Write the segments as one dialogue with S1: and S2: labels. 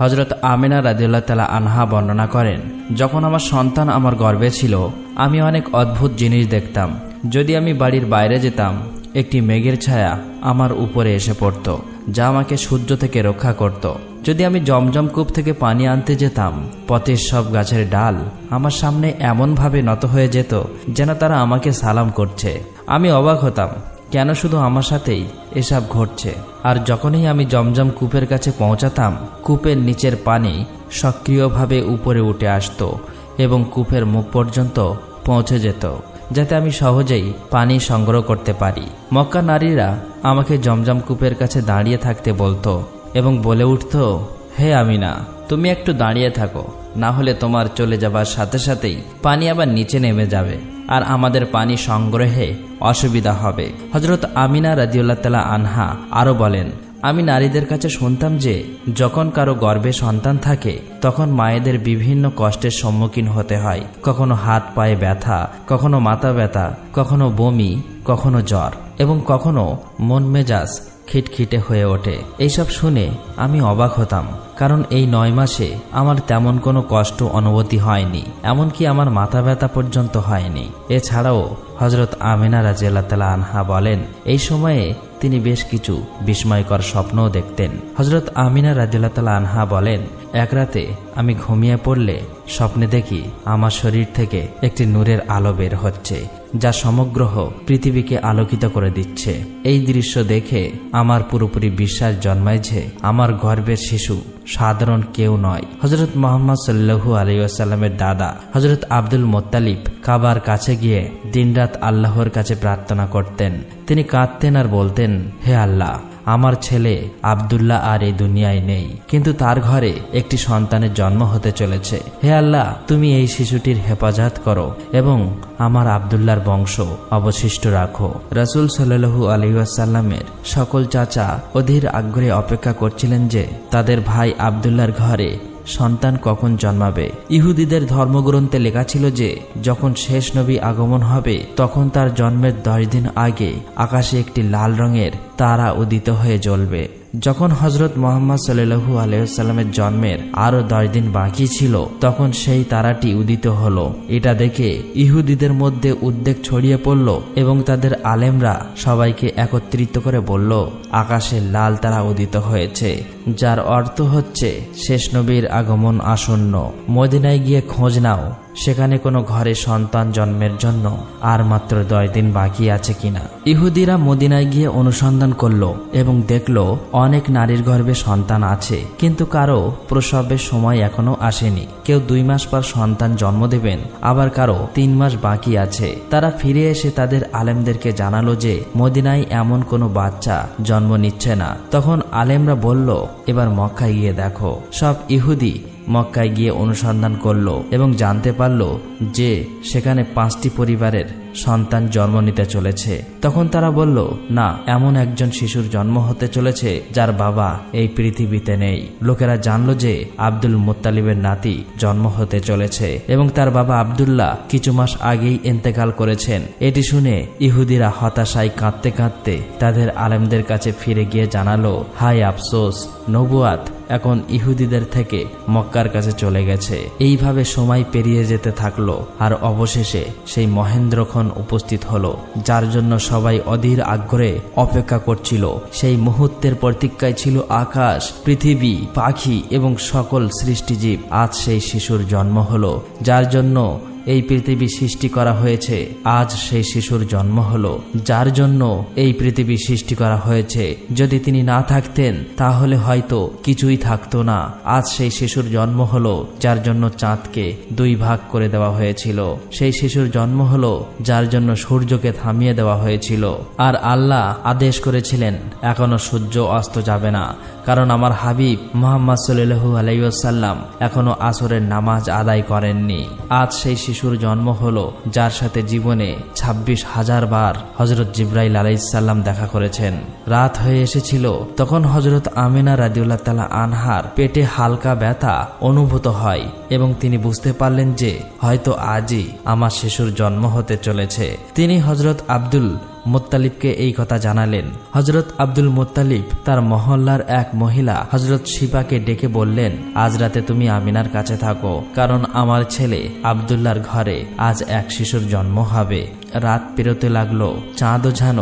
S1: হজরত আমিনা রাদিউল্লাহ তালা আনহা বর্ণনা করেন, যখন আমার সন্তান আমার গর্বে ছিল, আমি অনেক অদ্ভুত জিনিস দেখতাম। যদি আমি বাড়ির বাইরে যেতাম, একটি মেঘের ছায়া আমার উপরে এসে পড়ত, যা আমাকে সূর্য থেকে রক্ষা করত। যদি আমি জমজম কূপ থেকে পানি আনতে যেতাম, পথের সব গাছের ডাল আমার সামনে এমনভাবে নত হয়ে যেত, যেন তারা আমাকে সালাম করছে। আমি অবাক হতাম কেন শুধু আমার সাথেই এসব ঘটছে? আর যখনই আমি জমজম কূপের কাছে পৌঁছাতাম, কূপের নিচের পানি সক্রিয়ভাবে উপরে উঠে আসতো এবং কূপের মুখ পর্যন্ত পৌঁছে যেত, যাতে আমি সহজেই পানি সংগ্রহ করতে পারি। মক্কা নারীরা আমাকে জমজম কূপের কাছে দাঁড়িয়ে থাকতে বলতো এবং বলে উঠত, হে আমিনা, তুমি একটু দাঁড়িয়ে থাকো, না হলে তোমার চলে যাবার সাথে সাথেই পানি আবার নিচে নেমে যাবে। আর আমাদের পানি সংগ্রহে অসুবিধা হবে। হজরত আমিনা রাদিউল্লাহ তালা আনহা আরও বলেন, আমি নারীদের কাছে শুনতাম যে, যখন কারও গর্ভে সন্তান থাকে, তখন মায়েদের বিভিন্ন কষ্টের সম্মুখীন হতে হয়। কখনো হাত পায়ে ব্যথা, কখনো মাথা ব্যথা, কখনো বমি, কখনো জ্বর এবং কখনো মন মেজাজ খিটখিটে হয়ে ওঠে। এইসব শুনে আমি অবাক হতাম, কারণ এই নয় মাসে আমার তেমন কোনো কষ্ট অনুভূতি হয়নি, এমনকি আমার মাথা ব্যথা পর্যন্ত হয়নি। এছাড়াও হজরত আমিনা রাজিয়াল্লাহ আনহা বলেন, এই সময়ে তিনি বেশ কিছু বিস্ময়কর স্বপ্নও দেখতেন। হজরত আমিনা রাজিল্লা আনহা বলেন, এক রাতে আমি ঘুমিয়ে পড়লে স্বপ্নে দেখি আমার শরীর থেকে একটি নূরের আলো বের হচ্ছে, যা সমগ্র পৃথিবীকে আলোকিত করে দিচ্ছে। এই দৃশ্য দেখে আমার পুরোপুরি বিশ্বাস জন্মায় যে আমার গর্বের শিশু সাধারণ কেউ নয়। হজরত মোহাম্মদ সাল্লু আলিউসাল্লামের দাদা হজরত আব্দুল মোত্তালিব কাবার কাছে গিয়ে দিনরাত আল্লাহর কাছে প্রার্থনা করতেন। তিনি কাঁদতেন আর বলতেন, হে আল্লাহ আমার ছেলে আবদুল্লাহ আর এই দুনিয়ায় নেই। কিন্তু তার ঘরে একটি সন্তানের জন্ম হতে চলেছে। হে আল্লাহ, তুমি এই শিশুটির হেফাজত করো এবং আমার আবদুল্লার বংশ অবশিষ্ট রাখো। রসুল সাল্লু আলিউসাল্লামের সকল চাচা অধীর আগ্রহে অপেক্ষা করছিলেন যে তাদের ভাই আবদুল্লার ঘরে সন্তান কখন জন্মাবে? ইহুদিদের ধর্মগ্রন্থে লেখা ছিল যে, যখন শেষ নবী আগমন হবে, তখন তার জন্মের দশ দিন আগে আকাশে একটি লাল রঙের তারা উদিত হয়ে জ্বলবে। যখন হজরত মোহাম্মদ সাল্লু আলহামের জন্মের আরও দশ দিন বাকি ছিল, তখন সেই তারাটি উদিত হলো। এটা দেখে ইহুদিদের মধ্যে উদ্বেগ ছড়িয়ে পড়ল এবং তাদের আলেমরা সবাইকে একত্রিত করে বলল, আকাশে লাল তারা উদিত হয়েছে, যার অর্থ হচ্ছে শেষ নবীর আগমন আসন্ন। মদিনায় গিয়ে খোঁজ নাও। সেখানে কোনো ঘরে সন্তান জন্মের জন্য আর মাত্র দশ দিন বাকি আছে কিনা। ইহুদিরা মদিনায় গিয়ে অনুসন্ধান করল এবং দেখল অনেক নারীর গর্ভে সন্তান আছে, কিন্তু কারও প্রসবের সময় এখনও আসেনি। কেউ দুই মাস পর সন্তান জন্ম দেবেন, আবার কারও তিন মাস বাকি আছে। তারা ফিরে এসে তাদের আলেমদেরকে জানালো যে, মদিনায় এমন কোনো বাচ্চা জন্ম নিচ্ছে না। তখন আলেমরা বলল, এবার মক্কায় গিয়ে দেখো। সব ইহুদি মক্কায় গিয়ে অনুসন্ধান করল এবং জানতে পারল যে সেখানে পাঁচটি পরিবারের সন্তান জন্ম নিতে চলেছে। তখন তারা বলল, না, এমন একজন শিশুর জন্ম হতে চলেছে যার বাবা এই পৃথিবীতে নেই। লোকেরা জানল যে আব্দুল মোত্তালিবের নাতি জন্ম হতে চলেছে এবং তার বাবা আবদুল্লাহ কিছু মাস আগেই ইন্তেকাল করেছেন। এটি শুনে ইহুদিরা হতাশায় কাঁদতে কাঁদতে তাদের আলেমদের কাছে ফিরে গিয়ে জানালো হাই আফসোস, নবুয়াত এখন ইহুদিদের থেকে মক্কার কাছে চলে গেছে। এইভাবে সময় পেরিয়ে যেতে থাকল, আর অবশেষে সেই মহেন্দ্রক্ষণ উপস্থিত হলো, যার জন্য সবাই অধীর আগ্রহে অপেক্ষা করছিল। সেই মুহূর্তের প্রতীক্ষায় ছিল আকাশ, পৃথিবী, পাখি এবং সকল সৃষ্টিজীব। আজ সেই শিশুর জন্ম হলো, যার জন্য এই পৃথিবী সৃষ্টি করা হয়েছে। আজ সেই শিশুর জন্ম হলো। যার জন্য এই পৃথিবী সৃষ্টি করা হয়েছে। যদি তিনি না থাকতেন, তাহলে হয়তো কিছুই থাকতো না। আজ সেই শিশুর জন্ম হলো, যার জন্য চাঁদকে দুই ভাগ করে দেওয়া হয়েছিল। সেই শিশুর জন্ম হলো, যার জন্য সূর্যকে থামিয়ে দেওয়া হয়েছিল। আর আল্লাহ আদেশ করেছিলেন, এখনও সূর্য অস্ত যাবে না। কারণ আমার হাবিব মোহাম্মদ সাল্লু আলাইসাল্লাম এখনও আসরের নামাজ আদায় করেননি। আজ সেই শিশুর জন্ম হলো, যার সাথে জীবনে ২৬ হাজার বার হজরত জিব্রাইল আলাইসাল্লাম দেখা করেছেন। রাত হয়ে এসেছিল, তখন হজরত আমিনা রাদিউল্লাহ তালা আনহার পেটে হালকা ব্যথা অনুভূত হয় এবং তিনি বুঝতে পারলেন যে, হয়তো আজই আমার শিশুর জন্ম হতে চলেছে। তিনি হজরত আব্দুল মোত্তালিবকে এই কথা জানালেন। হজরত আব্দুল মোত্তালিব তার মহল্লার এক মহিলা হজরত শিপাকে ডেকে বললেন, আজ রাতে তুমি আমিনার কাছে থাকো, কারণ আমার ছেলে আবদুল্লার ঘরে আজ এক শিশুর জন্ম হবে। রাত পেরোতে লাগল চাঁদও যেন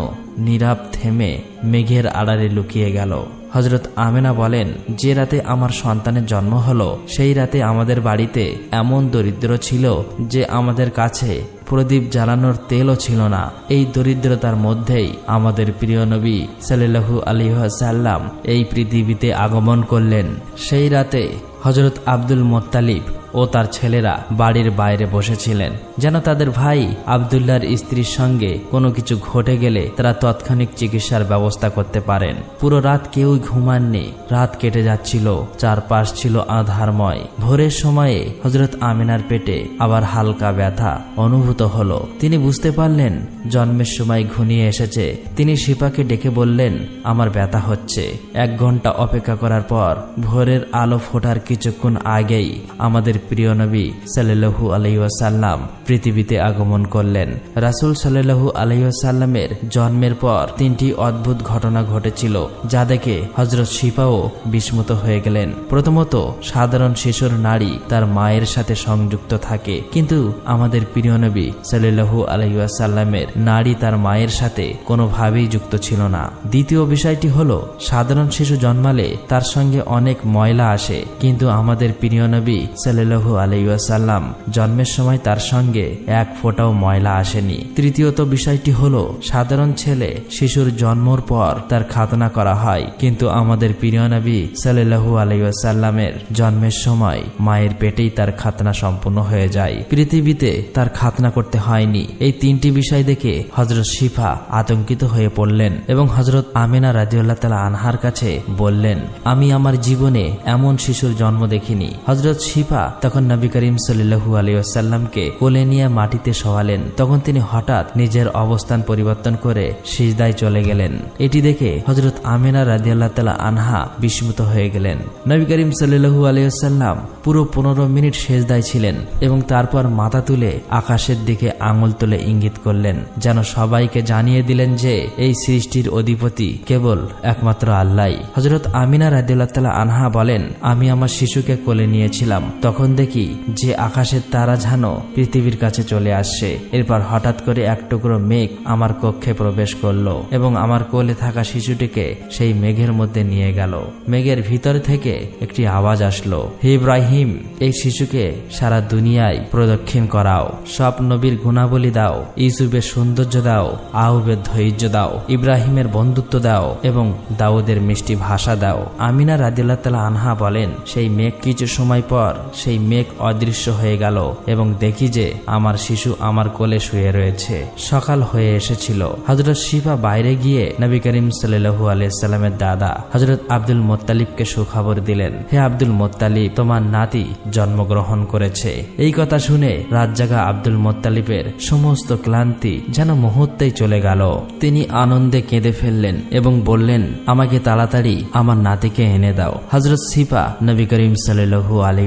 S1: নীরব থেমে মেঘের আড়ালে লুকিয়ে গেল। হজরত আমেনা বলেন, যে রাতে আমার সন্তানের জন্ম হলো, সেই রাতে আমাদের বাড়িতে এমন দরিদ্র ছিল যে আমাদের কাছে প্রদীপ জ্বালানোর তেলও ছিল না। এই দরিদ্রতার মধ্যেই আমাদের প্রিয় নবী সাল্লু আলিহাসাল্লাম এই পৃথিবীতে আগমন করলেন। সেই রাতে হজরত আব্দুল মোত্তালিব ও তার ছেলেরা বাড়ির বাইরে বসেছিলেন। যেন তাদের ভাই আবদুল্লার স্ত্রীর সঙ্গে কোনো কিছু ঘটে গেলে তারা তৎক্ষণিক চিকিৎসার ব্যবস্থা করতে পারেন। পুরো রাত কেউই ঘুমাননি। রাত কেটে যাচ্ছিল। চারপাশ ছিল আধারময়। ভোরের সময়ে হজরত আমিনার পেটে আবার হালকা ব্যথা অনুভূত হলো। তিনি বুঝতে পারলেন, জন্মের সময় ঘুনিয়ে এসেছে। তিনি শিপাকে ডেকে বললেন, আমার ব্যথা হচ্ছে। এক ঘণ্টা অপেক্ষা করার পর ভোরের আলো ফোটার কিছুক্ষণ আগেই আমাদের প্রিয় নবী সাল্লু আলহিসাল্লাম পৃথিবীতে আগমন করলেন। রাসুল সাল্লু আলহিসাল্লামের জন্মের পর তিনটি অদ্ভুত ঘটনা ঘটেছিল, যা দেখে হজরত শিপাও বিস্মৃত হয়ে গেলেন। প্রথমত, সাধারণ শিশুর নারী তার মায়ের সাথে সংযুক্ত থাকে, কিন্তু আমাদের প্রিয় নবী সাল্লু আলহিসাল্লামের নারী তার মায়ের সাথে কোনোভাবেই যুক্ত ছিল না। দ্বিতীয় বিষয়টি হলো, সাধারণ শিশু জন্মালে তার সঙ্গে অনেক ময়লা আসে, কিন্তু আমাদের প্রিয় নবী সাল্লু আলাইসাল্লাম জন্মের সময় তার সঙ্গে এক ফোঁটাও ময়লা আসেনি। তৃতীয়ত বিষয়টি হল, সাধারণ ছেলে শিশুর জন্মর পর তার খাতনা করা হয়। কিন্তু আমাদের প্রিয় নবী সাল্লু আলাইসাল্লামের জন্মের সময় মায়ের পেটেই তার খাতনা সম্পূর্ণ হয়ে যায়। পৃথিবীতে তার খাতনা করতে হয়নি। এই তিনটি বিষয় দেখে হজরত শিফা আতঙ্কিত হয়ে পড়লেন এবং হজরত আমিনা রাজিউল্লাহ তালা আনহার কাছে বললেন, আমি আমার জীবনে এমন শিশুর জন্ম দেখিনি। হজরত শিফা তখন নবী করিম সাল্লু আলিয়াল্লামকে কোলে নিয়ে মাটিতে শোয়ালেন। তখন তিনি হঠাৎ নিজের অবস্থান পরিবর্তন করে সিজদায় চলে গেলেন। এটি দেখে হজরত আমিনা রাজিয়াল্লাহ তালা আনহা বিস্মিত হয়ে গেলেন। নবী করিম সাল্লু আলিয়াল্লাম পুরো পনেরো মিনিট সেজদায় ছিলেন এবং তারপর মাথা তুলে আকাশের দিকে আঙুল তুলে ইঙ্গিত করলেন, যেন সবাইকে জানিয়ে দিলেন যে এই সৃষ্টির অধিপতি কেবল একমাত্র আল্লাহ হজরত আমিনা রাদিউল্লাহ আনহা বলেন, আমি আমার শিশুকে কোলে নিয়েছিলাম। তখন দেখি যে আকাশের তারা যেন পৃথিবীর কাছে চলে আসছে। এরপর হঠাৎ করে এক টুকরো মেঘ আমার কক্ষে প্রবেশ করল এবং আমার কোলে থাকা শিশুটিকে সেই মেঘের মধ্যে নিয়ে গেল। মেঘের ভিতর থেকে একটি আওয়াজ আসলো ইব্রাহিম, এই শিশুকে সারা দুনিয়ায় প্রদক্ষিণ করাও। সব নবীর গুণাবলী দাও, ইউসুফের সৌন্দর্য দাও, আহুবের ধৈর্য দাও, ইব্রাহিমের বন্ধুত্ব দাও এবং দাউদের মিষ্টি ভাষা দাও। আমিনা রাদিল্লাহ তালা আনহা বলেন, সেই মেঘ কিছু সময় পর সেই মেঘ অদৃশ্য হয়ে গেল এবং দেখি যে আমার শিশু আমার কোলে শুয়ে রয়েছে। সকাল হয়ে এসেছিল। হজরত শিফা বাইরে গিয়ে নবী করিম সাল্লু আলাইসাল্লামের দাদা হজরত আব্দুল মোত্তালিবকে সুখবর দিলেন, হে আব্দুল মোত্তালিব, তোমার নাতি জন্মগ্রহণ করেছে। এই কথা শুনে রাত জাগা আব্দুল মোত্তালিবের সমস্ত ক্লান্তি যেন মুহূর্তেই চলে গেল। তিনি আনন্দে কেঁদে ফেললেন এবং বললেন, আমাকে তাড়াতাড়ি আমার নাতিকে এনে দাও। হজরত সিফা নবী করিম সাল্লু আলী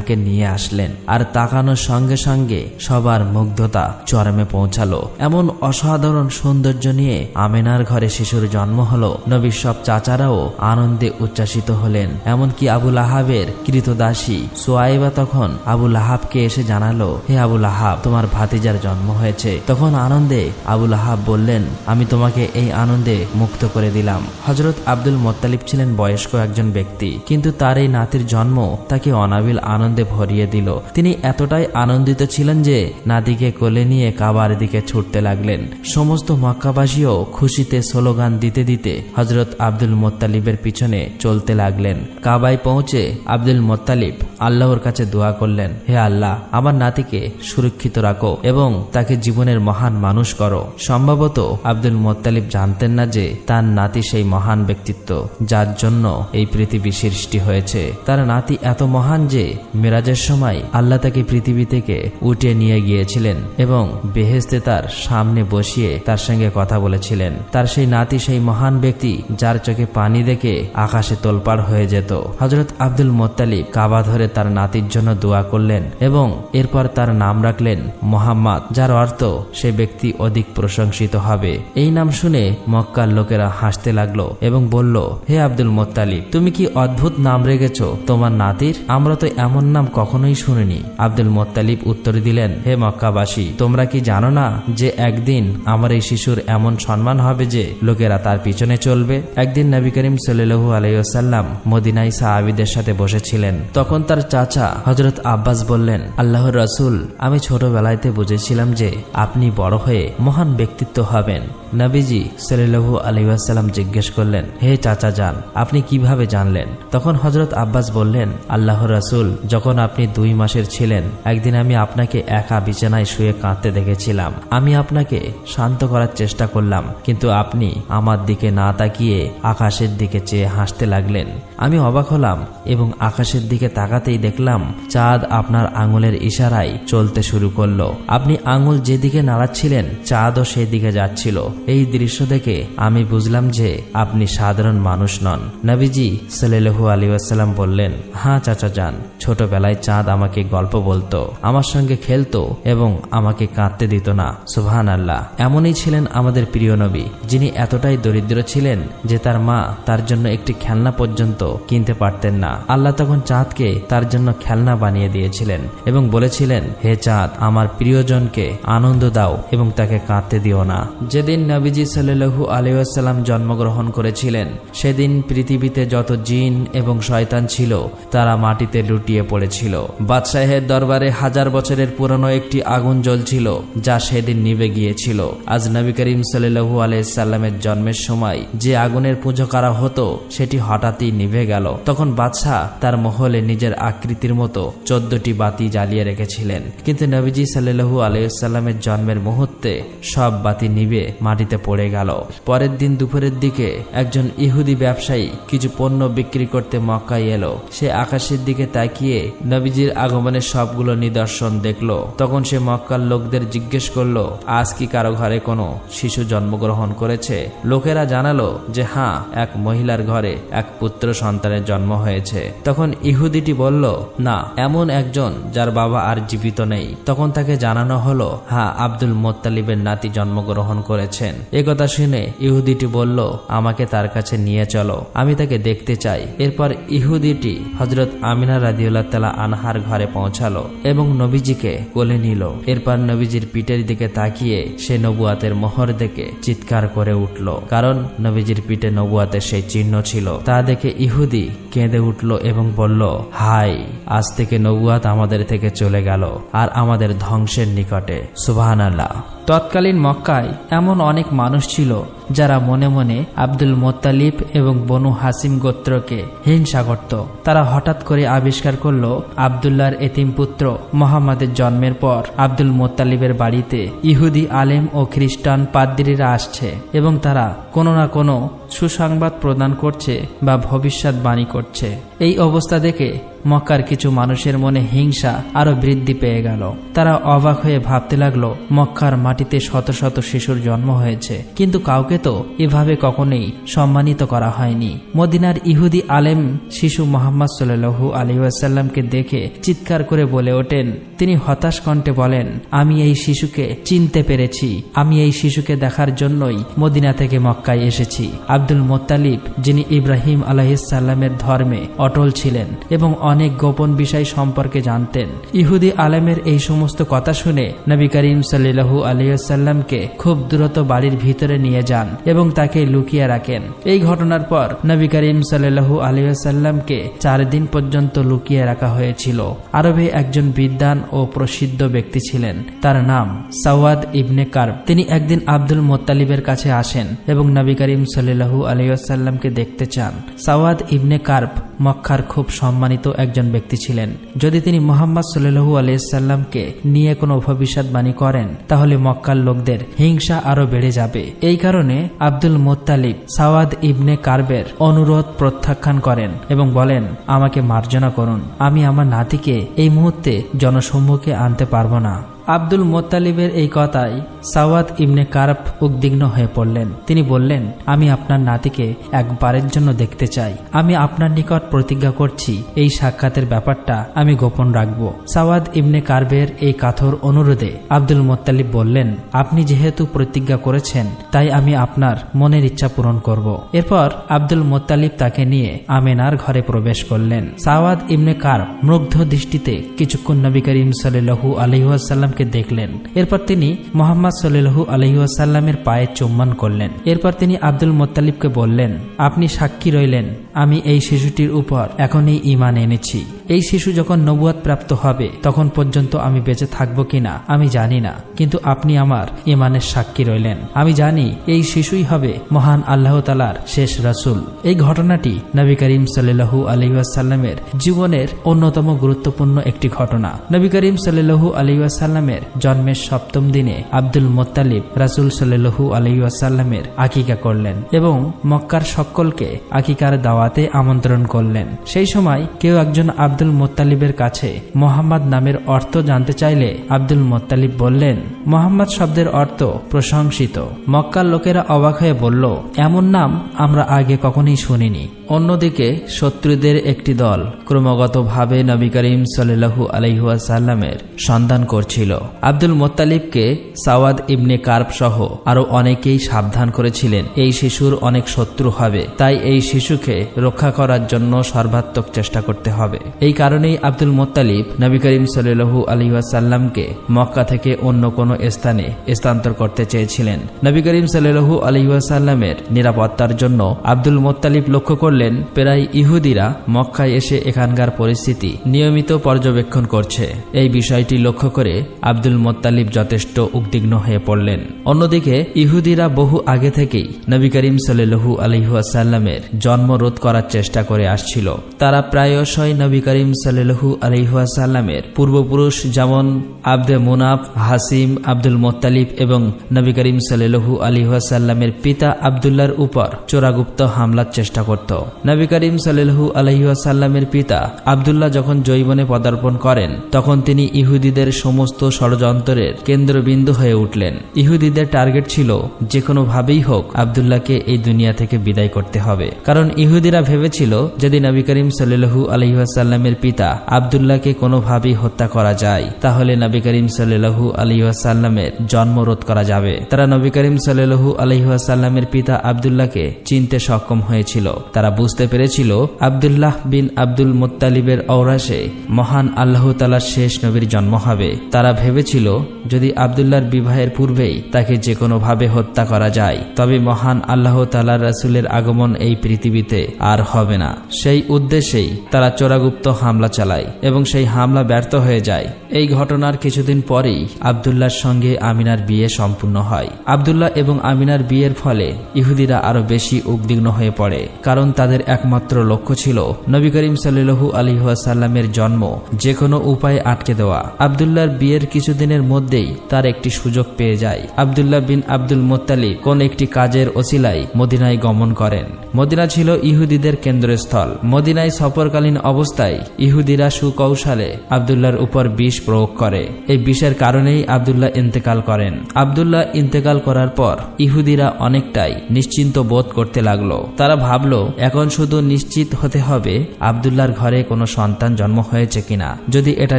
S1: ওয়াসাল্লামকে নিয়ে আসলেন। আর তাকানোর সঙ্গে সঙ্গে সবার মুগ্ধতা চরমে পৌঁছালো। এমন অসাধারণ সৌন্দর্য নিয়ে আমেনার ঘরে শিশুর জন্ম হলো। নবীর সব চাচারাও আনন্দে উচ্ছ্বাসিত হলেন। এমনকি আবুল আহাবের কৃতদাসী সোয়াইবা তখন আবুল আহাবকে এসে জানালো, হে আবুল আহাব তোমার ভাতিজার জন্ম হয়েছে। তখন আনন্দে আবুল আহাব বললেন, আমি তোমাকে এই আনন্দে মুক্ত করে দিলাম। হজরত আব্দুল মোত্তালিব ছিলেন বয়স্ক একজন ব্যক্তি, কিন্তু তার এই নাতির জন্ম তাকে অনাবিল আনন্দে ভরিয়ে দিল। তিনি এতটাই আনন্দিত ছিলেন যে নাতিকে কোলে নিয়ে কাবার দিকে ছুটতে লাগলেন। সমস্ত মক্কাবাসীও খুশিতে স্লোগান দিতে দিতে হজরত আব্দুল মোত্তালিবের পিছনে চলতে লাগলেন। কাবায় পৌঁছে আব্দুল মোত্তালিব আল্লাহর কাছে দোয়া করলেন, হে আল্লাহ, আমার নাতিকে সুরক্ষিত রাখো এবং তাকে জীবনের মহান মানুষ করো। সম্ভবত আব্দুল মোত্তালিব জানতেন না যে তার নাতি সেই মহান ব্যক্তিত্ব, যার জন্য এই পৃথিবী সৃষ্টি হয়েছে। তার নাতি এত মহান যে মেরাজের সময় আল্লাহ তাকে পৃথিবী থেকে উঠে নিয়ে গিয়েছিলেন এবং বেহেস্তে তার সামনে বসিয়ে তার সঙ্গে কথা বলেছিলেন। তার সেই নাতি, সেই মহান ব্যক্তি যার চোখে পানি দেখে আকাশে তোলপাড় হয়ে যেত। হজরত আব্দুল মোত্তালিব কাবা ধরে তার নাতির জন্য দোয়া করলেন এবং এরপর তার নাম রাখলেন মোহাম্মদ, যার অর্থ সে ব্যক্তি অধিক প্রশংসিত হবে। এই নাম শুনে মক্কার লোকেরা হাসতে লাগল এবং বলল, হে আব্দুল মোত্তালিব, তুমি কি অদ্ভুত নাম রেখেছ? তোমার নাতির? আমরা তো এমন নাম কখনোই শুনিনি। আব্দুল মোত্তালিব উত্তর দিলেন, হে মক্কাবাসী, তোমরা কি জানো না যে একদিন আমার এই শিশুর এমন সম্মান হবে যে লোকেরা তার পিছনে চলবে? একদিন নবী করিম সাল্লু আলাইসাল্লাম মদিনাই সাহাবিদের সাথে বসেছিলেন। তখন তার চাচা হজরত আব্বাস বললেন, আল্লাহর রাসূল, আমি ছোটবেলায়তে বুঝেছিলাম যে আপনি বড় হয়ে মহান ব্যক্তিত্ব হবেন। নবীজি সাল্লু আলাইসাল্লাম জিজ্ঞেস করলেন, হে চাচা যান আপনি কীভাবে জানলেন? তখন হজরত আব্বাস বললেন আল্লাহ রাসূল যখন আপনি দুই মাসের ছিলেন, একদিন আমি আপনাকে একা বিছানায় শুয়ে কাঁদতে দেখেছিলাম। আমি আপনাকে শান্ত করার চেষ্টা করলাম, কিন্তু আপনি আমার দিকে না তাকিয়ে আকাশের দিকে চেয়ে হাসতে লাগলেন। আমি অবাক হলাম এবং আকাশের দিকে তাকাতেই দেখলাম চাঁদ আপনার আঙুলের ইশারায় চলতে শুরু করল। আপনি আঙুল যেদিকে নাড়াচ্ছিলেন, চাঁদও সেই দিকে যাচ্ছিল। এই দৃশ্য দেখে আমি বুঝলাম যে আপনি সাধারণ মানুষ নন। নবীজি সাল্লু আলী আসাল্লাম বললেন হ্যাঁ চাচা যান। ছোটবেলায় চাঁদ আমাকে গল্প বলতো, আমার সঙ্গে খেলতো এবং আমাকে কাঁদতে দিত না। সুবহান আল্লাহ এমনই ছিলেন আমাদের প্রিয় নবী, যিনি এতটাই দরিদ্র ছিলেন যে তার মা তার জন্য একটি খেলনা পর্যন্ত কিনতে পারতেন না। আল্লাহ তখন চাঁদকে তার জন্য খেলনা বানিয়ে দিয়েছিলেন এবং বলেছিলেন, হে চাঁদ, আমার প্রিয়জনকে আনন্দ দাও এবং তাকে কাঁদতে দিও না। যেদিন নবীজি সাল্লু আলিউসাল্লাম জন্মগ্রহণ করেছিলেন, সেদিন পৃথিবীতে যত জিন এবং শয়তান ছিল, তারা মাটিতে লুটিয়ে পড়েছিল। বাদশাহের দরবারে হাজার বছরের পুরনো একটি আগুন জ্বলছিল, যা সেদিন নিভে গিয়েছিল। আজ নবী করিম সাল্লু আলাইসাল্লামের জন্মের সময় যে আগুনের পুজো করা হতো, সেটি হঠাৎই নিভে গেল। তখন বাদশাহ তার মহলে নিজের আকৃতির মতো চোদ্দটি বাতি জ্বালিয়ে রেখেছিলেন। কিন্তু নবীজি সাল্লু আলাইসাল্লামের জন্মের মুহূর্তে সব বাতি নিভে মাটিতে পড়ে গেল। পরের দিন দুপুরের দিকে একজন ইহুদি ব্যবসায়ী কিছু পণ্য বিক্রি করতে মক্কায় এলো। সে আকাশের দিকে তাকিয়ে নবীজির আগমনের সবগুলো নিদর্শন দেখল। তখন সে মক্কার লোকদের জিজ্ঞেস করল, আজ কি কারও ঘরে কোনো শিশু জন্মগ্রহণ করেছে? লোকেরা জানালো যে হ্যাঁ এক মহিলার ঘরে এক পুত্র সন্তানের জন্ম হয়েছে। তখন ইহুদিটি বলল, না, এমন একজন যার বাবা আর জীবিত নেই। তখন তাকে জানানো হলো হ্যাঁ আব্দুল মোত্তালিবের নাতি জন্মগ্রহণ করেছেন। কথা শুনে ইহুদিটি বলল, আমাকে তার কাছে নিয়ে চলো, আমি তাকে দেখতে চাই। এরপর ইহুদিটি হজরত আমিনা রাদিউল্লাহ তালা আনহার ঘরে পৌঁছালো এবং নবীজিকে কোলে নিল। এরপর নবীজির পিঠের দিকে তাকিয়ে সে নবুয়াতের মোহর দেখে চিৎকার করে উঠল, কারণ নবীজির পিঠে নবুয়াতের সেই চিহ্ন ছিল। তা দেখে ইহুদি কেঁদে উঠল এবং বলল হাই আজ থেকে নবুয়াত আমাদের থেকে চলে গেল আর আমাদের ধ্বংসের নিকটে। সুবাহান আল্লাহ
S2: তৎকালীন মক্কায় এমন অনেক মানুষ ছিল যারা মনে মনে আব্দুল মোত্তালিব এবং বনু হাসিম গোত্রকে হিংসা করত। তারা হঠাৎ করে আবিষ্কার করল আবদুল্লাহর এতিম পুত্র মোহাম্মদের জন্মের পর আব্দুল মোত্তালিবের বাড়িতে ইহুদি আলেম ও খ্রিস্টান পাদ্রিরা আসছে এবং তারা কোনো না কোনো সুসংবাদ প্রদান করছে বা ভবিষ্যৎবাণী করছে। এই অবস্থা দেখে মক্কার কিছু মানুষের মনে হিংসা আরও বৃদ্ধি পেয়ে গেল। তারা অবাক হয়ে ভাবতে লাগল, মক্কার মাটিতে শত শত শিশুর জন্ম হয়েছে। কিন্তু কাউকে তো এভাবে কখনোই সম্মানিত করা হয়নি। মদিনার ইহুদি আলেম শিশু মোহাম্মদ সাল্লু আলিউসাল্লামকে দেখে চিৎকার করে বলে ওঠেন, তিনি হতাশ কণ্ঠে বলেন, আমি এই শিশুকে চিনতে পেরেছি। আমি এই শিশুকে দেখার জন্যই মদিনা থেকে মক্কায় এসেছি আব্দুল মোত্তালিব, যিনি ইব্রাহিম আলাহিসাল্লামের ধর্মে অটল ছিলেন এবং অনেক গোপন বিষয় সম্পর্কে জানতেন। ইহুদি আলেমের এই সমস্ত কথা শুনে নবী করিম সাল্লু আলিয়াল্লামকে খুব দ্রুত বাড়ির ভিতরে নিয়ে যান এবং তাকে লুকিয়ে রাখেন। এই ঘটনার পর নবী করিম সাল্লু আলিয়াল্লামকে চার দিন পর্যন্ত লুকিয়ে রাখা হয়েছিল। আরবে একজন বিদ্বান ও প্রসিদ্ধ ব্যক্তি ছিলেন। তার নাম সাওয়াদ ইবনে কার্ব। তিনি একদিন আব্দুল মোত্তালিবের কাছে আসেন এবং নবী করিম সাল্লু আলিয়াল্লামকে দেখতে চান। সাওয়াদ ইবনে কার্ব মক্কার খুব সম্মানিত একজন ব্যক্তি ছিলেন। যদি তিনি মোহাম্মদ সাল্লু আলাইসাল্লামকে নিয়ে কোনো ভবিষ্যৎবাণী করেন, তাহলে মক্কার লোকদের হিংসা আরও বেড়ে যাবে। এই কারণে আব্দুল মোত্তালিব সাওয়াদ ইবনে কার্বের অনুরোধ প্রত্যাখ্যান করেন এবং বলেন, আমাকে মার্জনা করুন। আমি আমার নাতিকে এই মুহূর্তে জনসম্মুখে আনতে পারব না। আব্দুল মোত্তালিবের এই কথায় সাওয়াদ ইবনে কারফ উদ্বিগ্ন হয়ে পড়লেন। তিনি বললেন, আমি আপনার নাতিকে একবারের জন্য দেখতে চাই। আমি আপনার নিকট প্রতিজ্ঞা করছি, এই সাক্ষাতের ব্যাপারটা আমি গোপন রাখব। সাওয়াদ ইবনে কারবের এই কাথর অনুরোধে আব্দুল মোত্তালিব বললেন, আপনি যেহেতু প্রতিজ্ঞা করেছেন, তাই আমি আপনার মনের ইচ্ছা পূরণ করব। এরপর আব্দুল মোত্তালিব তাকে নিয়ে আমেনার ঘরে প্রবেশ করলেন। সাওয়াদ ইবনে কার মুগ্ধ দৃষ্টিতে কিছুক্ষণ নবী করিম সাল্লু আলহিহাসাল্লামকে দেখলেন। এরপর তিনি মোহাম্মদ সাল্লু আলহিউসাল্লামের পায়ে চুম্বন করলেন। এরপর তিনি আব্দুল মোত্তালিবকে বললেন, আপনি সাক্ষী রইলেন। আমি এই শিশুটির উপর এখনই ইমান এনেছি। এই শিশু যখন নবুয়াদ প্রাপ্ত হবে, তখন পর্যন্ত আমি বেঁচে থাকব কিনা, আমি জানি না। কিন্তু আপনি আমার ইমানের সাক্ষী রইলেন। আমি জানি এই শিশুই হবে মহান আল্লাহ তালার শেষ রাসুল। এই ঘটনাটি নবী করিম সাল্লু আলহিউসাল্লামের জীবনের অন্যতম গুরুত্বপূর্ণ একটি ঘটনা। নবী করিম সাল্লু আলহিউসাল্লামের জন্মের সপ্তম দিনে আব্দুল মোত্তালিব রাসুল সাল্লু আলহিউসাল্লামের আকিকা করলেন এবং মক্কার সকলকে আকিকার দাওয়াতে আমন্ত্রণ করলেন। সেই সময় কেউ একজন আব্দুল মোত্তালিবের কাছে মোহাম্মদ নামের অর্থ জানতে চাইলে আব্দুল মোত্তালিব বললেন, মোহাম্মদ শব্দের অর্থ প্রশংসিত। মক্কার লোকেরা অবাক হয়ে বলল, এমন নাম আমরা আগে কখনোই শুনিনি।
S1: অন্যদিকে শত্রুদের একটি দল ক্রমাগতভাবে নবী করিম সাল্লু আলহিহাসাল্লামের সন্ধান করছিল। আব্দুল মোত্তালিবকে সাওয়াদ ইবনে কার্প সহ আরও অনেকেই সাবধান করেছিলেন। এই শিশুর অনেক শত্রু হবে, তাই এই শিশুকে রক্ষা করার জন্য সর্বাত্মক চেষ্টা করতে হবে। এই কারণেই আব্দুল মোত্তালিব নবী করিম সাল্লু আলহিহাসাল্লামকে মক্কা থেকে অন্য কোনো স্থানে স্থানান্তর করতে চেয়েছিলেন। নবী করিম সাল্লু আলহিহাসাল্লামের নিরাপত্তার জন্য আব্দুল মোত্তালিব লক্ষ্য করলেন প্রায় ইহুদিরা মক্কায় এসে এখানকার পরিস্থিতি নিয়মিত পর্যবেক্ষণ করছে। এই বিষয়টি লক্ষ্য করে আব্দুল মোত্তালিব যথেষ্ট উদ্বিগ্ন হয়ে পড়লেন। অন্যদিকে, ইহুদিরা বহু আগে থেকেই নবী করিম সাল্লু আলহিহাসাল্লামের জন্ম রোধ করার চেষ্টা করে আসছিল। তারা প্রায়শই নবী করিম সাল্লু আলহিহাসাল্লামের পূর্বপুরুষ যেমন আব্দে মুনাফ, হাসিম, আব্দুল মোত্তালিব এবং নবী করিম সাল্লু আলহিহাসাল্লামের পিতা আবদুল্লার উপর চোরাগুপ্ত হামলার চেষ্টা করত। নবী করিম সাল্লু আলহিহাসাল্লামের পিতা আবদুল্লাহ যখন জৈবনে পদার্পণ করেন, তখন তিনি ইহুদিদের সমস্ত ষড়যন্ত্রের কেন্দ্রবিন্দু হয়ে উঠলেন। ইহুদিদের টার্গেট ছিল যে কোনো ভাবেই হোক আবদুল্লাহকে এই দুনিয়া থেকে বিদায় করতে হবে। কারণ ইহুদিরা ভেবেছিল, যদি নবী করিম সাল্লু আলহিহাসাল্লামের পিতা আবদুল্লাহকে কোনোভাবেই হত্যা করা যায়, তাহলে নবী করিম সাল্লু আলহিহাসাল্লামের জন্ম রোধ করা যাবে। তারা নবী করিম সাল্লু আলহিহাসাল্লামের পিতা আবদুল্লাহকে চিনতে সক্ষম হয়েছিল। তারা বুঝতে পেরেছিল আবদুল্লাহ বিন আব্দুল মুত্তালিবের ঔরাসে মহান আল্লাহ তালার শেষ নবীর জন্ম হবে। তারা ভেবেছিল, যদি আবদুল্লাহর বিবাহের পূর্বেই তাকে যে কোনোভাবে হত্যা করা যায়, তবে মহান আল্লাহ তালার রাসুলের আগমন এই পৃথিবীতে আর হবে না। সেই উদ্দেশ্যেই তারা চোরাগুপ্ত হামলা চালায় এবং সেই হামলা ব্যর্থ হয়ে যায়। এই ঘটনার কিছুদিন পরেই আবদুল্লাহর সঙ্গে আমিনার বিয়ে সম্পূর্ণ হয়। আবদুল্লাহ এবং আমিনার বিয়ের ফলে ইহুদিরা আরও বেশি উদ্বিগ্ন হয়ে পড়ে, কারণ তাদের একমাত্র লক্ষ্য ছিল নবী করিম সাল্লু আলিহাসাল্লামের জন্ম যে কোনো উপায়ে আটকে দেওয়া। আবদুল্লাহর বিয়ের কিছুদিনের মধ্যেই তার একটি সুযোগ পেয়ে যায়। আবদুল্লাহ বিন আব্দুল মোত্তালিব কোন একটি কাজের ওসিলায় মদিনায় গমন করেন। মদিনা ছিল ইহুদিদের কেন্দ্রস্থল। মদিনায় সফরকালীন অবস্থায় ইহুদিরা সুকৌশলে আবদুল্লাহর উপর বিষ প্রয়োগ করে। এই বিষের কারণেই আবদুল্লাহ ইন্তেকাল করেন। আবদুল্লাহ ইন্তেকাল করার পর ইহুদিরা অনেকটাই নিশ্চিন্ত বোধ করতে লাগল। তারা ভাবলো এখন শুধু নিশ্চিত হতে হবে আবদুল্লাহর ঘরে কোনো সন্তান জন্ম হয়েছে কিনা। যদি এটা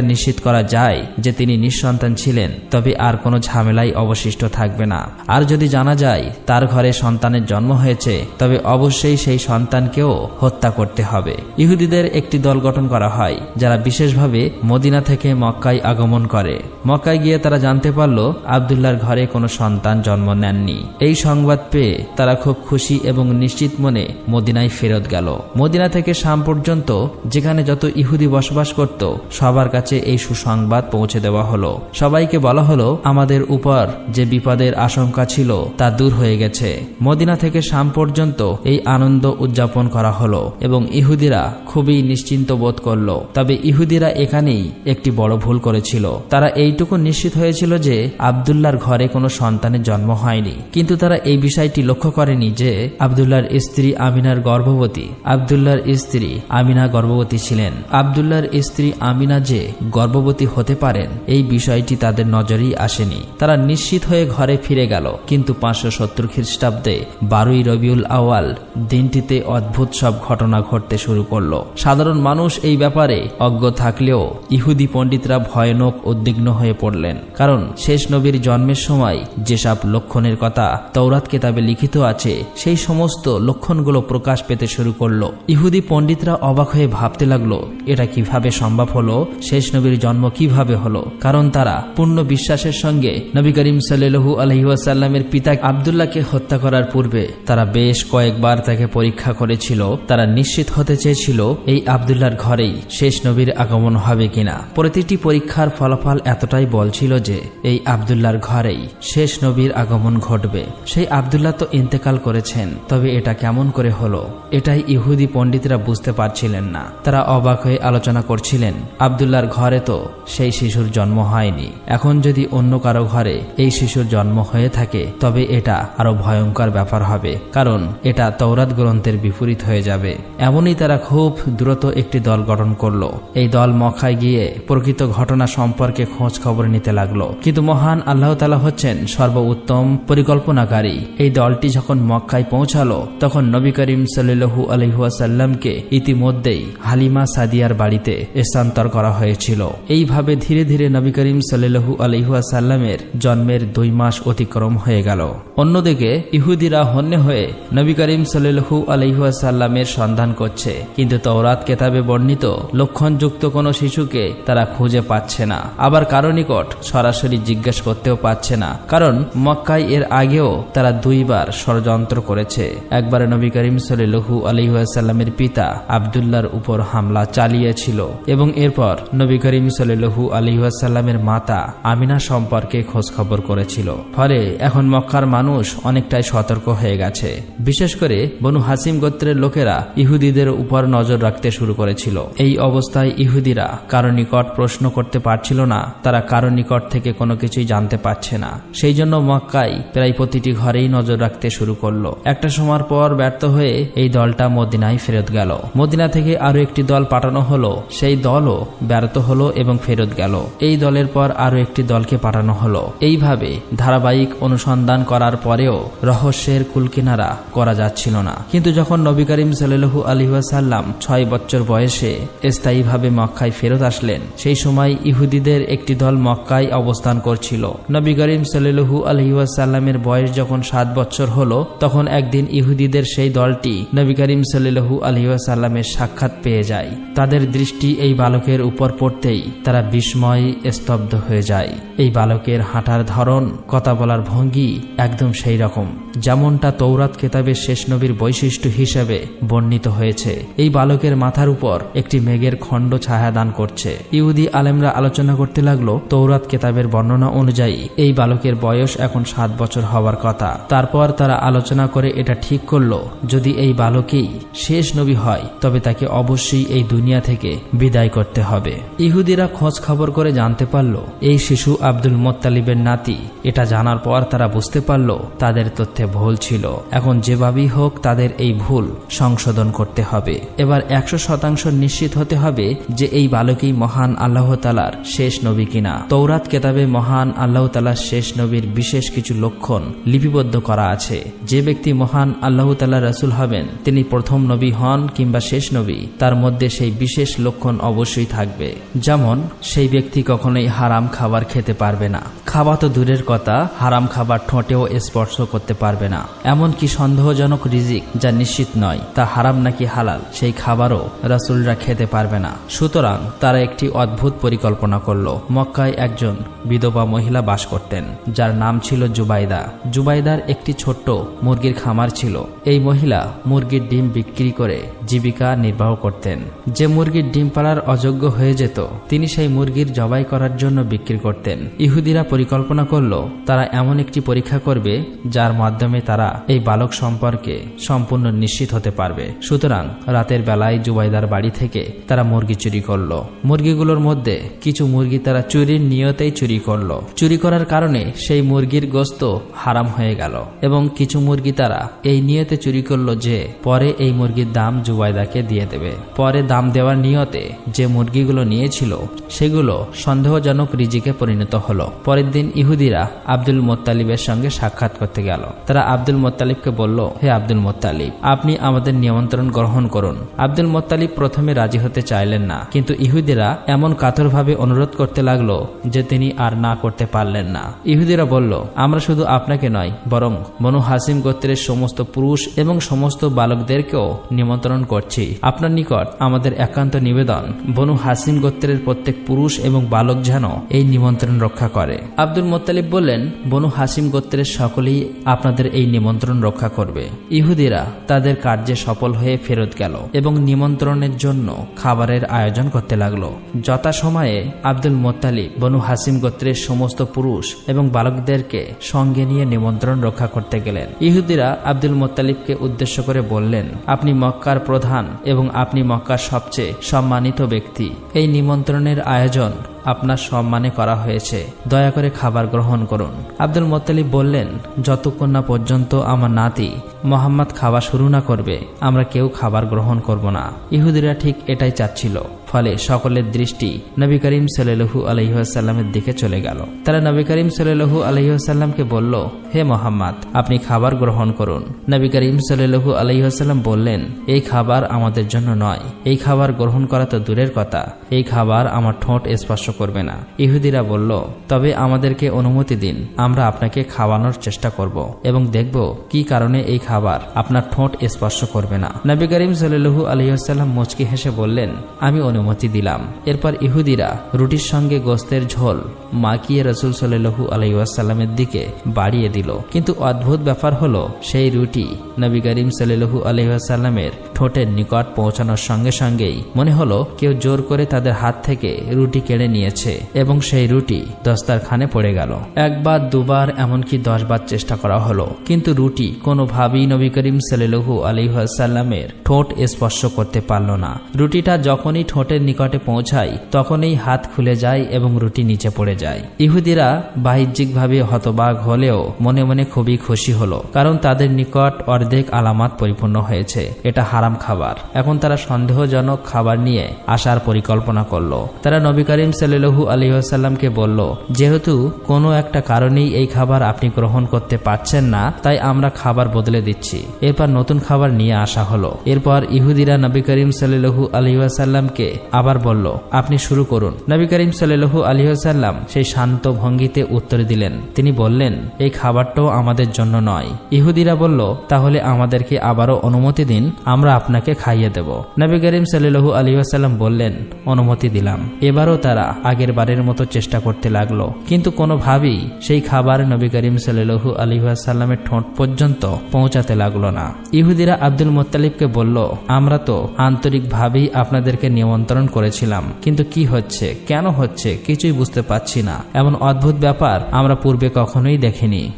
S1: নিশ্চিত করা যায় যে তিনি নিঃসন্তান ছিলেন, তবে আর কোনো ঝামেলাই অবশিষ্ট থাকবে না। আর যদি জানা যায় তার ঘরে সন্তানের জন্ম হয়েছে, তবে অবশ্যই সেই সন্তানকেও হত্যা করতে হবে। ইহুদিদের একটি দল গঠন করা হয়, যারা বিশেষভাবে মদিনা থেকে মক্কায় আগমন করে। মক্কায় গিয়ে তারা জানতে পারল আবদুল্লাহর ঘরে কোনো সন্তান জন্ম নেননি। এই সংবাদ পেয়ে তারা খুব খুশি এবং নিশ্চিত মনে মদিনায় ফেরত গেল। মদিনা থেকে শাম পর্যন্ত, যেখানে যত ইহুদি বসবাস করত, সবার কাছে এই সুসংবাদ পৌঁছে দেওয়া হলো। সবাইকে বলা হলো, আমাদের উপর যে বিপদের আশঙ্কা ছিল, তা দূর হয়ে গেছে। মদিনা থেকে শাম পর্যন্ত এই আনন্দ উদযাপন করা হলো এবং ইহুদিরা খুবই নিশ্চিন্ত বোধ করল। তবে ইহুদিরা এখানেই একটি বড় ভুল করেছিল। তারা এইটুকু নিশ্চিত হয়েছিল যে আবদুল্লার ঘরে কোনো সন্তানের জন্ম হয়নি। কিন্তু তারা এই বিষয়টি লক্ষ্য করেনি যে আবদুল্লার স্ত্রী আমিনার গর্ভ
S2: গর্ভবতী। আবদুল্লার স্ত্রী আমিনা গর্ভবতী ছিলেন। আবদুল্লার স্ত্রী আমিনা যে গর্ভবতী হতে পারেন, এই বিষয়টি তাদের নজরেই আসেনি। তারা নিশ্চিত হয়ে ঘরে ফিরে গেল, কিন্তু পাঁচশো সত্তর খ্রিস্টাব্দে বারোই রবিউল আওয়াল দিনটিতে অদ্ভুত সব ঘটনা ঘটতে শুরু করল। সাধারণ মানুষ এই ব্যাপারে অজ্ঞ থাকলেও ইহুদি পণ্ডিতরা ভয়ানক উদ্বিগ্ন হয়ে পড়লেন। কারণ শেষ নবীর জন্মের সময় যেসব লক্ষণের কথা তৌরাত কেতাবে লিখিত আছে, সেই সমস্ত লক্ষণগুলো প্রকাশ পেতে শুরু করল। ইহুদি পণ্ডিতরা অবাক হয়ে ভাবতে লাগল, এটা কীভাবে সম্ভব হলো? শেষ নবীর জন্ম কীভাবে হলো? কারণ তারা পূর্ণ বিশ্বাসের সঙ্গে নবী করিম সাল্লু আলহিউসাল্লামের পিতা আবদুল্লাহকে হত্যা করার পূর্বে তারা বেশ কয়েকবার তাকে পরীক্ষা করেছিল। তারা নিশ্চিত হতে চেয়েছিল, এই আবদুল্লার ঘরেই শেষ নবীর আগমন হবে কিনা। প্রতিটি পরীক্ষার ফলাফল এতটাই বলছিল যে এই আবদুল্লার ঘরেই শেষ নবীর আগমন ঘটবে। সেই আবদুল্লাহ তো ইন্তেকাল করেছেন, তবে এটা কেমন করে হলো? এটাই ইহুদি পণ্ডিতরা বুঝতে পারছিলেন না। তারা অবাক হয়ে আলোচনা করছিলেন আবদুল্লার ঘরে তো সেই শিশুর জন্ম হয়নি। এখন যদি অন্য কারও ঘরে এই শিশুর জন্ম হয়ে থাকে, তবে এটা আরও ভয়ঙ্কর ব্যাপার হবে, কারণ এটা তৌরাত গ্রন্থের বিপরীত হয়ে যাবে। এমনই তারা খুব দ্রুত একটি দল গঠন করল। এই দল মখায় গিয়ে প্রকৃত ঘটনা সম্পর্কে খোঁজ খবর নিতে লাগল। কিন্তু মহান আল্লাহ তালা হচ্ছেন সর্বোত্তম পরিকল্পনাকারী। এই দলটি যখন মক্কায় পৌঁছালো, তখন নবী করিম সাল্লু আলহাসাল্লামকে ইতিমধ্যেই হালিমা সাদিয়ার বাড়িতে স্থানান্তর করা হয়েছিল। এইভাবে ধীরে ধীরে নবী করিম সাল্লু আলহাসাল্লামের জন্মের দুই মাস অতিক্রম হয়ে গেল। অন্যদিকে ইহুদিরা হন্যে হয়ে নবী করিম সাল্লু আলহাসাল্লামের সন্ধান করছে। কিন্তু তওরাত কেতাবে বর্ণিত লক্ষণযুক্ত কোনো শিশুকে তারা খুঁজে পাচ্ছে না। আবার কারও নিকট সরাসরি জিজ্ঞেস করতেও পাচ্ছে না। কারণ মক্কায় এর আগেও তারা দুইবার ষড়যন্ত্র করেছে। একবার নবী করিম সাল্লু আলহাসাল্লামের পিতা আবদুল্লার উপর হামলা চালিয়েছিল এবং এরপর নবী করিম সাল্লু আলহাসাল্লামের মাতা আমিনা সম্পর্কে খোঁজ খবর করেছিল। ফলে এখন মক্কার মানুষ অনেকটাই সতর্ক হয়ে গেছে। বিশেষ করে বনু হাসিম গোত্রের লোকেরা ইহুদিদের উপর নজর রাখতে শুরু করেছিল। এই অবস্থায় ইহুদিরা কারও নিকট প্রশ্ন করতে পারছিল না, তারা কারও নিকট থেকে কোনো কিছুই জানতে পারছে না। সেই জন্য মক্কায় প্রায় প্রতিটি ঘরেই নজর রাখতে শুরু করল। একটা সময় পর ব্যর্থ হয়ে এই দলটা মদিনায় ফেরত গেল। মদিনা থেকে আরও একটি দল পাঠানো হলো। সেই দলও ব্যর্থ হলো এবং ফেরত গেল। এই দলের পর আরও একটি দলকে পাঠানো হলো। এইভাবে ধারাবাহিক অনুসন্ধান করার পরেও রহস্যের কুলকিনারা করা যাচ্ছিল না। কিন্তু যখন নবী করিম সাল্লু আলহাসাল্লাম ছয় বছর বয়সে স্থায়ীভাবে মক্কায় ফেরত আসলেন, সেই সময় ইহুদিদের একটি দল মক্কায় অবস্থান করছিল। নবী করিম সাল্লু আলহিউসাল্লামের বয়স যখন সাত বছর হলো, তখন একদিন ইহুদিদের সেই দলটি নবী করিম সাল্লু আলহিউসাল্লামের সাক্ষাৎ পেয়ে যায়। তাদের দৃষ্টি এই বালকের উপর পড়তেই তারা বিস্ময় স্তব্ধ হয়ে যায়। এই বালকের হাঁটার ধরন, কথা বলার ভঙ্গি একদম সেই রকম। যেমনটা তৌরাত কেতাবের শেষ নবীর বৈশিষ্ট্য হিসেবে বর্ণিত হয়েছে। এই বালকের মাথার উপর একটি মেঘের খণ্ড ছায়া দান করছে। ইহুদি আলেমরা আলোচনা করতে লাগল তৌরাত কেতাবের বর্ণনা অনুযায়ী এই বালকের বয়স এখন সাত বছর হওয়ার কথা। তারপর তারা আলোচনা করে এটা ঠিক করল, যদি এই বালকেই শেষ নবী হয়, তবে তাকে অবশ্যই এই দুনিয়া থেকে বিদায় করতে হবে। ইহুদিরা খোঁজ খবর করে জানতে পারল, এই শিশু আব্দুল মোত্তালিবের নাতি, এটা জানার পর তারা বুঝতে পারল, তাদের তথ্যে ভুল ছিল। এখন যেভাবেই হোক তাদের এই ভুল সংশোধন করতে হবে। এবার একশো শতাংশ নিশ্চিত হতে হবে যে এই বালকই মহান আল্লাহ তালার শেষ নবী কিনা। তৌরাত কেতাবে মহান আল্লাহ তালার শেষ নবীর বিশেষ কিছু লক্ষণ লিপিবদ্ধ করা আছে। যে ব্যক্তি মহান আল্লাহ তালা রাসুল হবেন, তিনি প্রথম নবী হন কিংবা শেষ নবী, তার মধ্যে সেই বিশেষ লক্ষণ অবশ্যই থাকবে। যেমন, সেই ব্যক্তি কখনোই হারাম খাবার খেতে পারবে না। খাওয়া তো দূরের কথা, হারাম খাবার ঠোঁটেও স্পর্শ করতে পারবে না। এমনকি সন্দেহজনক রিজিক যা নিশ্চিত নয়, তা হারাম নাকি হালাল, সেই খাবারও রাসুলরা খেতে পারবে না। সুতরাং তারা একটি অদ্ভুত পরিকল্পনা করল। মক্কায় একজন বিধবা মহিলা বাস করতেন, যার নাম ছিল জুবাইদা। জুবাইদার একটি ছোট্ট মুরগির খামার ছিল। এই মহিলা মুরগির ডিম বিক্রি করে জীবিকা নির্বাহ করতেন। যে মুরগির ডিম পাড়ার অযোগ্য হয়ে যেত, তিনি সেই মুরগির জবাই করার জন্য বিক্রি করতেন। ইহুদিরা পরিকল্পনা করল, তারা এমন একটি পরীক্ষা করবে, যার মাধ্যমে তারা এই বালক সম্পর্কে সম্পূর্ণ নিশ্চিত হতে পারবে। সুতরাং রাতের বেলায় জুবাইদার বাড়ি থেকে তারা মুরগি চুরি করল। মুরগিগুলোর মধ্যে কিছু মুরগি তারা চুরির নিয়তেই চুরি করল। চুরি করার কারণে সেই মুরগির গোস্ত হারাম হয়ে গেল এবং কিছু মুরগি তারা এই নিয়তে চুরি করল যে পরে এই মুরগির দাম জুবাইদাকে দিয়ে দেবে। পরে দাম দেওয়ার নিয়তে যে মুরগিগুলো নিয়েছিল, সেগুলো সন্দেহজনক রিজিকে পরিণত হলো। পরের দিন ইহুদিরা আব্দুল মোত্তালিবের সঙ্গে সাক্ষাৎ করতে গেল। তারা আব্দুল মোত্তালিবকে বলল, হে আব্দুল মোত্তালিব, আপনি আমাদের নিমন্ত্রণ গ্রহণ করুন। আব্দুল মোত্তালিব প্রথমে রাজি হতে চাইলেন না, কিন্তু ইহুদিরা এমন কাতরভাবে অনুরোধ করতে লাগল যে তিনি আর না করতে পারলেন না। ইহুদিরা বলল, আমরা শুধু আপনাকে নয়, বরং বনু হাসিম গোত্রের সমস্ত পুরুষ এবং সমস্ত বালকদেরকেও নিমন্ত্রণ করছি। আপনার নিকট আমাদের একান্ত নিবেদন, বনু হাসিম গোত্রের প্রত্যেক পুরুষ এবং বালক যেন এই নিমন্ত্রণ রক্ষা করে। আব্দুল মোত্তালিব বললেন, বনু হাসিম গোত্রের সকলেই আপনাদের এই নিমন্ত্রণ রক্ষা করবে। ইহুদিরা তাদের কার্যে সফল হয়ে ফেরত গেল এবং নিমন্ত্রণের জন্য খাবারের আয়োজন করতে লাগল। যথাসময়ে আব্দুল মোত্তালিব, বনু হাসিম গোত্রের সমস্ত পুরুষ এবং বালকদেরকে সঙ্গে নিয়ে নিমন্ত্রণ রক্ষা করতে গেলেন। ইহুদিরা আব্দুল মোত্তালিবকে উদ্দেশ্য করে বললেন, আপনি মক্কার প্রধান এবং আপনি মক্কার সবচেয়ে সম্মানিত ব্যক্তি। এই নিমন্ত্রণের আয়োজন আপনার সম্মানে করা হয়েছে। দয়া করে খাবার গ্রহণ করুন। আব্দুল মোত্তালিব বললেন, যতক্ষণ না পর্যন্ত আমার নাতি মোহাম্মদ খাওয়া শুরু না করবে, আমরা কেউ খাবার গ্রহণ করব না। ইহুদিরা ঠিক এটাই চাচ্ছিল। ফলে সকলের দৃষ্টি নবী করিম সাল্লু আলহিহাসাল্লামের দিকে চলে গেল। তারা নবী করিম সাল্লু আলহিহাসাল্লামকে বলল, হে মোহাম্মদ, আপনি খাবার গ্রহণ করুন। নবী করিম সাল্লু আলহিহাসাল্লাম বললেন, এই খাবার আমাদের জন্য নয়। এই খাবার গ্রহণ করা তো দূরের কথা। এই খাবার আমার ঠোঁট স্পর্শ করবে না। ইহুদিরা বলল, তবে আমাদেরকে অনুমতি দিন। আমরা আপনাকে খাওয়ানোর চেষ্টা করব এবং দেখব কি কারণে এই খাবার আপনার ঠোঁট স্পর্শ করবে না। নবী করিম সাল্লু আলহিহাসাল্লাম মুচকি হেসে বললেন, আমি অনুমতি দিলাম। এরপর ইহুদিরা রুটির সঙ্গে গোস্তের ঝোল মাকিয়ে রসুল সাল্লু আলহিহাসাল্লামের দিকে বাড়িয়ে দিল। কিন্তু অদ্ভুত ব্যাপার হলো, সেই রুটি নবী করিম সাল্লু আলহিহাসাল্লামের ঠোঁটের নিকট পৌঁছানোর সঙ্গে সঙ্গেই মনে হলো, কেউ জোর করে তাদের হাত থেকে রুটি কেড়ে নিয়েছে এবং সেই রুটি দস্তারখানে পড়ে গেল। একবার দুবার এমনকি দশবার চেষ্টা করা হলো, কিন্তু রুটি কোনোভাবেই নবী করিম সাল্লু আলহিহাসাল্লামের ঠোঁট স্পর্শ করতে পারল না। রুটিটা যখনই ঠোঁটের নিকটে পৌঁছায় তখনই হাত খুলে যায় এবং রুটি নিচে পড়ে যায়। ইহুদিরা বাহ্যিকভাবে হতবাগ হলেও মনে মনে খুবই খুশি হলো, কারণ তাদের নিকট অর্ধেক আলামাত পরিপূর্ণ হয়েছে। এটা হারাম খাবার। এখন তারা সন্দেহজনক খাবার নিয়ে আসার পরিকল্পনা করল। তারা নবী করিম সাল্লু আলহিহাসাল্লামকে বলল, যেহেতু কোনো একটা কারণেই এই খাবার আপনি গ্রহণ করতে পারছেন না, তাই আমরা খাবার বদলে দিচ্ছি। এরপর নতুন খাবার নিয়ে আসা হলো। এরপর ইহুদিরা নবী করিম সাল্লু আলহিহাসাল্লামকে আবার বলল, আপনি শুরু করুন। নবী করিম সাল্লু আলহিহাসাল্লাম সেই শান্ত ভঙ্গিতে উত্তর দিলেন। তিনি বললেন, এই খাবারটাও আমাদের জন্য নয়। ইহুদিরা বলল, তাহলে আমাদেরকে আবারও অনুমতি দিন, আমরা আপনাকে খাইয়ে দেব। নবী করিম সাল্লু আলহিহাসাল্লাম বললেন, অনুমতি দিলাম। এবারও তারা আগের বারের মতো চেষ্টা করতে লাগল। কিন্তু কোনোভাবেই সেই খাবার নবী করিম সাল্লু আলহিহাসাল্লামের ঠোঁট পর্যন্ত পৌঁছাতে লাগল না। ইহুদিরা আব্দুল মোত্তালিবকে বলল, আমরা তো আন্তরিকভাবেই আপনাদেরকে নিমন্ত্রণ করেছিলাম। কিন্তু কি হচ্ছে? কেন হচ্ছে? কিছুই বুঝতে পারছি না। এমন অদ্ভুত ব্যাপার আমরা পূর্বে কখনোই দেখিনি।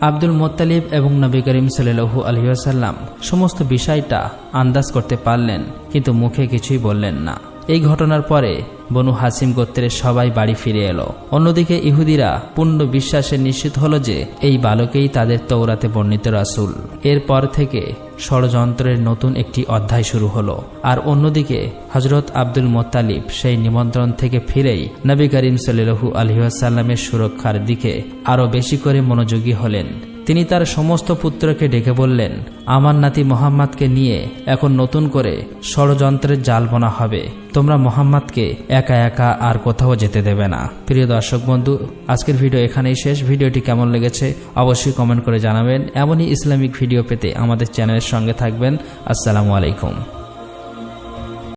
S2: আব্দুল মোত্তালিব এবং নবী করিম সাল্লু আলহিহাসাল্লাম সমস্ত বিষয়টা আন্দাজ করতে পারলেন, কিন্তু মুখে কিছুই বললেন না। এই ঘটনার পরে বনু হাসিম গোত্রের সবাই বাড়ি ফিরে এলো। অন্যদিকে ইহুদিরা পূর্ণ বিশ্বাসে নিশ্চিত হলো যে এই বালকেই তাদের তৌরাতে বর্ণিত রাসুল। এরপর থেকে ষড়যন্ত্রের নতুন একটি অধ্যায় শুরু হলো। আর অন্যদিকে হজরত আব্দুল মোত্তালিব সেই নিমন্ত্রণ থেকে ফিরেই নবী করিম সাল্লু আলহিহাসাল্লামের সুরক্ষার দিকে আরও বেশি করে মনোযোগী হলেন। তিনি তার সমস্ত পুত্রকে ডেকে বললেন, আমার নাতি মোহাম্মদকে নিয়ে এখন নতুন করে ষড়যন্ত্রের জাল বোনা হবে। তোমরা মোহাম্মদকে একা একা আর কোথাও যেতে দেবে না। প্রিয় দর্শক বন্ধু, আজকের ভিডিও এখানেই শেষ। ভিডিওটি কেমন লেগেছে অবশ্যই কমেন্ট করে জানাবেন। এমনই ইসলামিক ভিডিও পেতে আমাদের চ্যানেলের সঙ্গে থাকবেন। আসসালামু আলাইকুম।